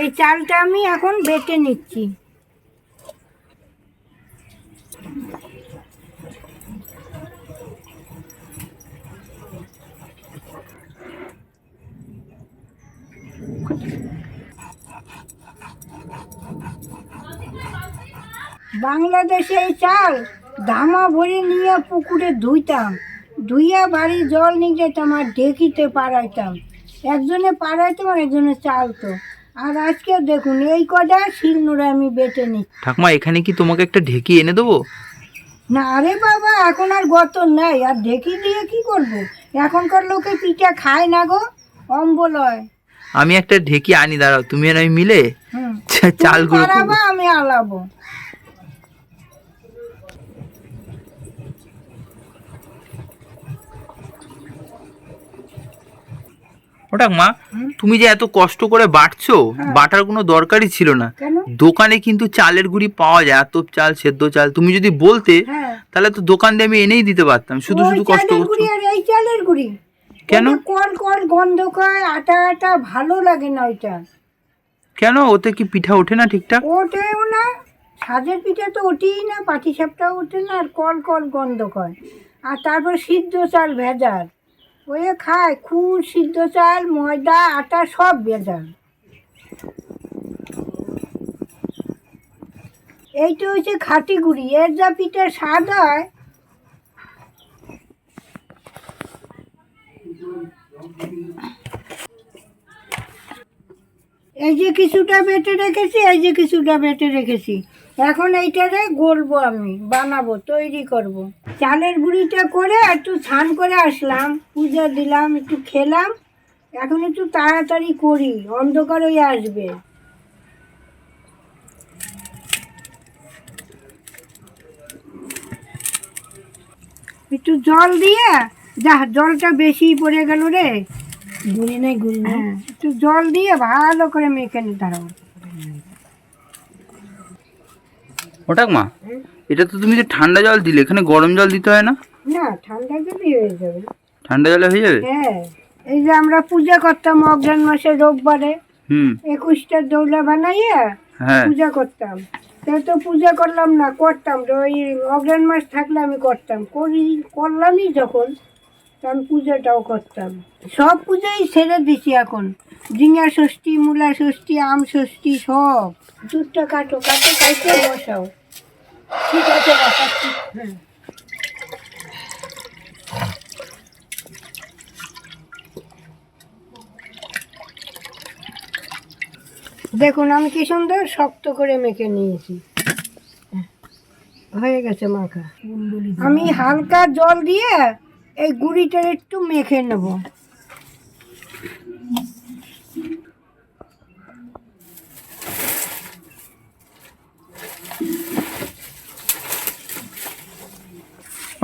এই চালটা আমি এখন বেটে নিচ্ছি। বাংলাদেশে এই চাল ধামা ভরে নিয়ে পুকুরে ধুইতাম। ধুইয়া বাড়ি জল নিয়ে যেতাম আর ঢেকিতে পাড়াইতাম। একজনে পাড়াইতাম আর একজনে চালতো। আর আজকে দেখুন এই কটা শিলনোড়া আমি বেটে নিই ঠাকুমা এখানে কি তোমাকে একটা ঢেকি এনে দেবো? না আরে বাবা এখন আর গত নাই। আর ঢেকি দিয়ে কি করব? এখনকার লোকে পিঠা খায় না গো অম্বল হয় আমি একটা ঢেকি আনি দাঁড়াও তুমি আর আমি মিলে চাল গুঁড়ো আমি আলাবো। ঠাকুমা। তুমি যে এত কষ্ট করে বাটছো হ্যাঁ। বাটার কোনো দরকারই ছিল না। দোকানে কিন্তু চালের গুঁড়ি পাওয়া যায় এত চাল সেদ্ধ চাল। তুমি যদি বলতে হ্যাঁ। তাহলে তো দোকান দিয়ে আমি এনেই দিতে পারতাম। শুধু শুধু কষ্ট করছ। আর এই চালের গুঁড়ি। কেন? কল কল গন্ধ খায় আটা আটা ভালো লাগে না ওইটা। কেন? ওতে কি পিঠা ওঠে না ঠিকঠাক? ওঠেও না সাজের পিঠা তো ওঠেই না পাটি সাপটাও ওঠে না আর কল কল গন্ধ করে আর তারপর সিদ্ধ চাল ভেজাল। ওই খায় খুদ সিদ্ধ চাল, ময়দা, আটা, সব ভেজাল এইটা হচ্ছে খাঁটি গুড়ি। এর যা পিঠা স্বাদ হয়। এই যে কিছুটা বেটে রেখেছি, এই যে কিছুটা বেটে রেখেছি। এখন এইটারে গলবো আমি, বানাবো, তৈরি করব। চালের গুঁড়িটা করে একটু ছান করে আসলাম পূজা দিলাম একটু খেলাম। এখন একটু তাড়াতাড়ি করি অন্ধকার হয়ে আসবে। একটু জল দিয়ে যা জলটা বেশি পড়ে গেল রে। গুলি নাই গুলি হ্যাঁ একটু জল দিয়ে ভালো করে মেখে নিতে হবে ও ঠাকুমা এটা তো তুমি যে ঠান্ডা জল দিলে এখানে গরম জল দিতে হয় না? না ঠান্ডা যদি হয়ে যাবে। ঠান্ডা জলে হয়ে যাবে? হ্যাঁ এই যে আমরা পূজা করতাম অগ্রাণ মাসে রোববারে হুম। একুশটা দৌলা বানাইয়া হ্যাঁ। পূজা করতাম। তা তো পূজা করলাম না করতাম তো ওই অগ্রাণ মাস থাকলে আমি করতাম। করি করলামই যখন আমি পূজাটাও করতাম। সব পূজাই ছেড়ে দিছি এখন। ঝিঙা ষষ্ঠী মূলা ষষ্ঠী আম ষষ্ঠী সব। দুধটা কাটো কাটো কাটে বসাও। ঠিক আছে হ্যাঁ দেখুন, আমি কি সুন্দর শক্ত করে মেখে নিয়েছি। হয়ে গেছে মাখা। আমি হালকা জল দিয়ে এই গুঁড়িটা একটু মেখে নেব। ও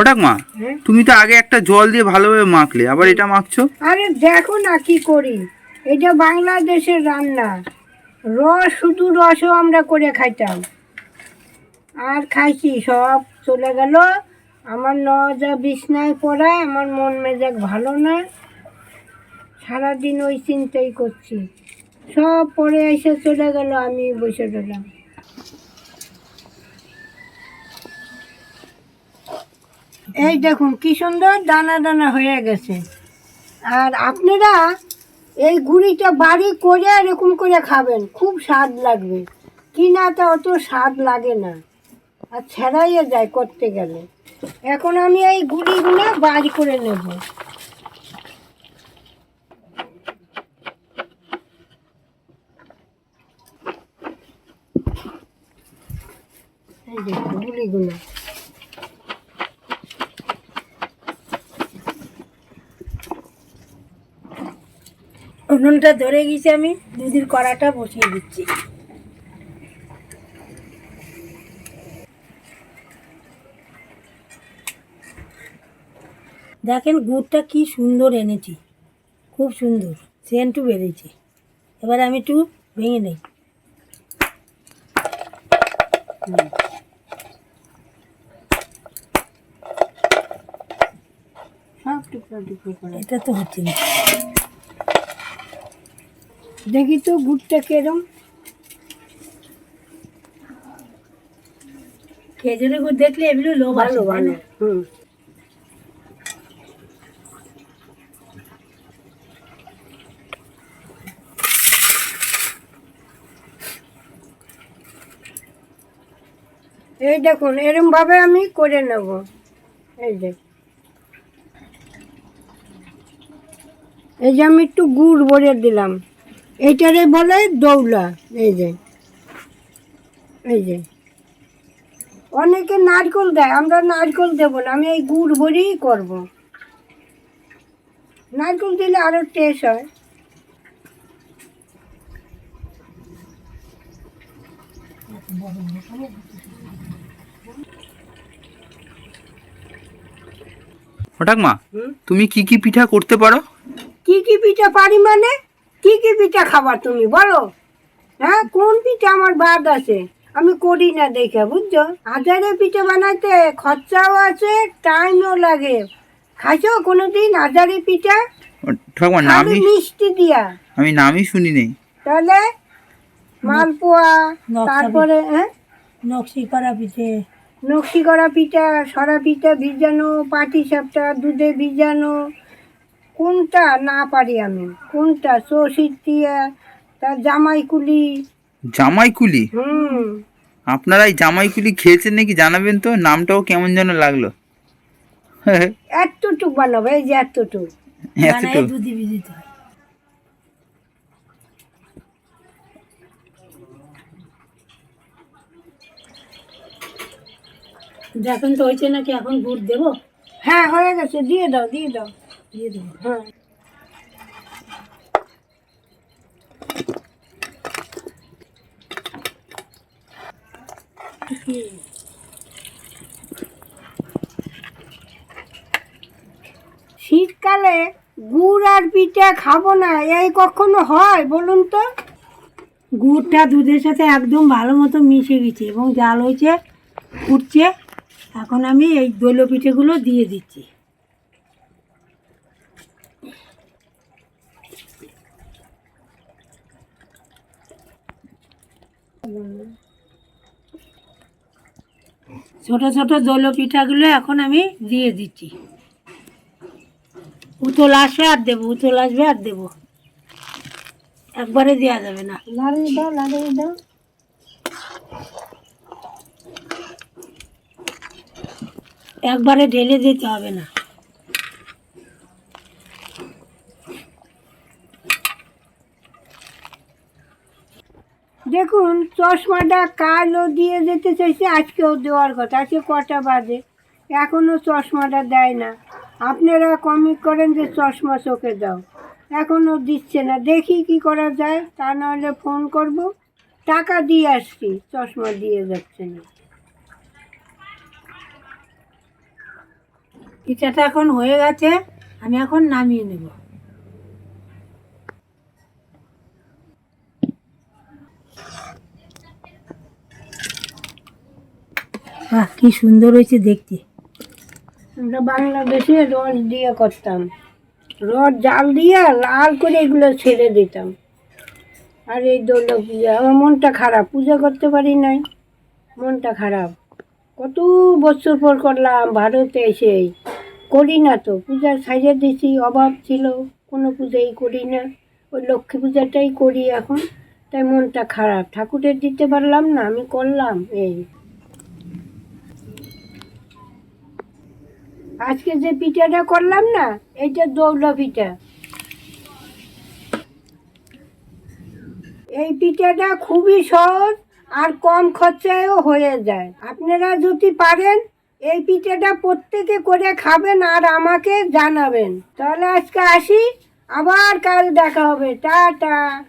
ঠাকুমা হ্যাঁ? তুমি তো আগে একটা জল দিয়ে ভালোভাবে মাখলে আবার এটা মাখছো? আরে দেখো না কি করি এটা বাংলাদেশের রান্না। রস শুধু রসও আমরা করে খাইতাম। আর খাইছি সব চলে গেল। আমার নজা বিছনায় পড়া আমার মন মেজাজ ভালো না। সারাদিন ওই চিন্তাই করছি। সব পরে এসে চলে গেল আমি বসে রইলাম। এই দেখুন, কি সুন্দর দানা দানা হয়ে গেছে। আর আপনারা এই গুড়িটা বাড়ি করে এরকম করে খাবেন, খুব স্বাদ লাগবে। কিনাটা অত স্বাদ লাগে না, আর ছেড়াইয়ে যায় করতে গেলে। এখন আমি এই গুড়িগুলো বাড়ি করে নেব। এই দেখুন, গুড়িগুলো। উনুনটা ধরে গেছে আমি দুধের কড়াটা বসিয়ে দিচ্ছি। দেখেন গুড়টা কি সুন্দর এনেছি খুব সুন্দর সেন্টু বেড়েছে। এবার আমি একটু ভেঙে নেই। এটা তো হচ্ছে না। দেখি তো গুড়টা কেরম। খেজুরের গুড় দেখলে এগুলো লোভ ভালো ভালো এই দেখুন এরমভাবে আমি করে নেব। এই দেখ এই যে আমি একটু গুড় ভরে দিলাম। এইটারে বলে দৌলা এই যে। এই যে। অনেকে নারকেল দেয় আমরা নারকেল দেবো না আমি এই গুড় ভরেই করব। নারকেল দিলে আরও টেস্ট হয়। হঠাৎ মা তুমি কি কি পিঠা করতে পারো? কি কি পিঠা পারি মানে? কি কি পিঠা খাবার তুমি বলো। হ্যাঁ কোন পিঠা আমার বাদ আছে? আমি করি না দেখে বুঝছ? হাজারে পিঠা বানাইতে খরচাও আছে টাইমও লাগে। খাইছো কোনোদিন হাজারে পিঠা? ঠাকুমা নামই মিষ্টি দিয়া। আমি নামই শুনি নেই। তাহলে মালপোয়া তারপরে হ্যাঁ? নকশি করা পিঠে। নকশি করা পিঠা সরা পিঠা ভিজানো পাটি সাপটা দুধে ভিজানো কোনটা না পারি আমি? কোনটা? চৌষিট দিয়া? তার জামাইকুলি? জামাইকুলি? হুম। আপনারা এই জামাইকুলি খেয়েছেন নাকি জানাবেন তো? নামটাও কেমন যেন লাগল। এতটুক বানাবো এই যে এতটুক। এতটুকু। তো হয়েছে নাকি? এখন গুড় দেবো? হ্যাঁ হয়ে গেছে। দিয়ে দাও দিয়ে দাও। দিয়ে দেবো। হ্যাঁ। শীতকালে গুড় আর পিঠা খাব না এই কখনো হয় বলুন তো? গুড়টা দুধের সাথে একদম ভালো মতো মিশে গেছে এবং জাল হয়েছে ফুটছে। এখন আমি এই দৈল পিঠেগুলো দিয়ে দিচ্ছি। ছোট ছোট জল পিঠাগুলো এখন আমি দিয়ে দিচ্ছি। উতল আসবে আর দেবো উতল আসবে আর দেবো। একবারে দেওয়া যাবে না। লাড়িয়ে দাও লাড়িয়ে দাও। একবারে ঢেলে দিতে হবে না। দেখুন, চশমাটা কালও দিয়ে যেতে চাইছে, আজকেও দেওয়ার কথা। আজকে কটা বাজে? এখনও চশমাটা দেয় না। আপনারা কমিট করেন যে চশমা চোখে দাও। এখনও দিচ্ছে না। দেখি কি করা যায়, তা নাহলে ফোন করব। টাকা দিয়ে আসছি, চশমা দিয়ে যাচ্ছে না। পিঠাটা এখন হয়ে গেছে, আমি এখন নামিয়ে নেব। বাহ কি সুন্দর হয়েছে দেখতে। আমরা বাংলাদেশে রড দিয়ে করতাম। রড, জাল দিয়ে লাল করে এগুলো ছেড়ে দিতাম। আর এই দোল পূজা আমার মনটা খারাপ, পূজা করতে পারি নাই। মনটা খারাপ। কত বছর পর করলাম ভারতে এসেই করি না তো, পূজা সাইজে দিছি, অভাব ছিল, কোনো পূজাই করি না। ওই লক্ষ্মী পূজাটাই করি এখন। তাই মনটা খারাপ। ঠাকুরের দিতে পারলাম না, আমি করলাম এই। আজকে যে পিঠাটা করলাম না এইটা দৌলা পিঠা। এই পিঠাটা খুবই সহজ আর কম খরচায়ও হয়ে যায়। আপনারা যদি পারেন, এই পিঠাটা প্রত্যেকে করে খাবেন আর আমাকে জানাবেন। তাহলে আজকে আসি, আবার কাল দেখা হবে। টাটা।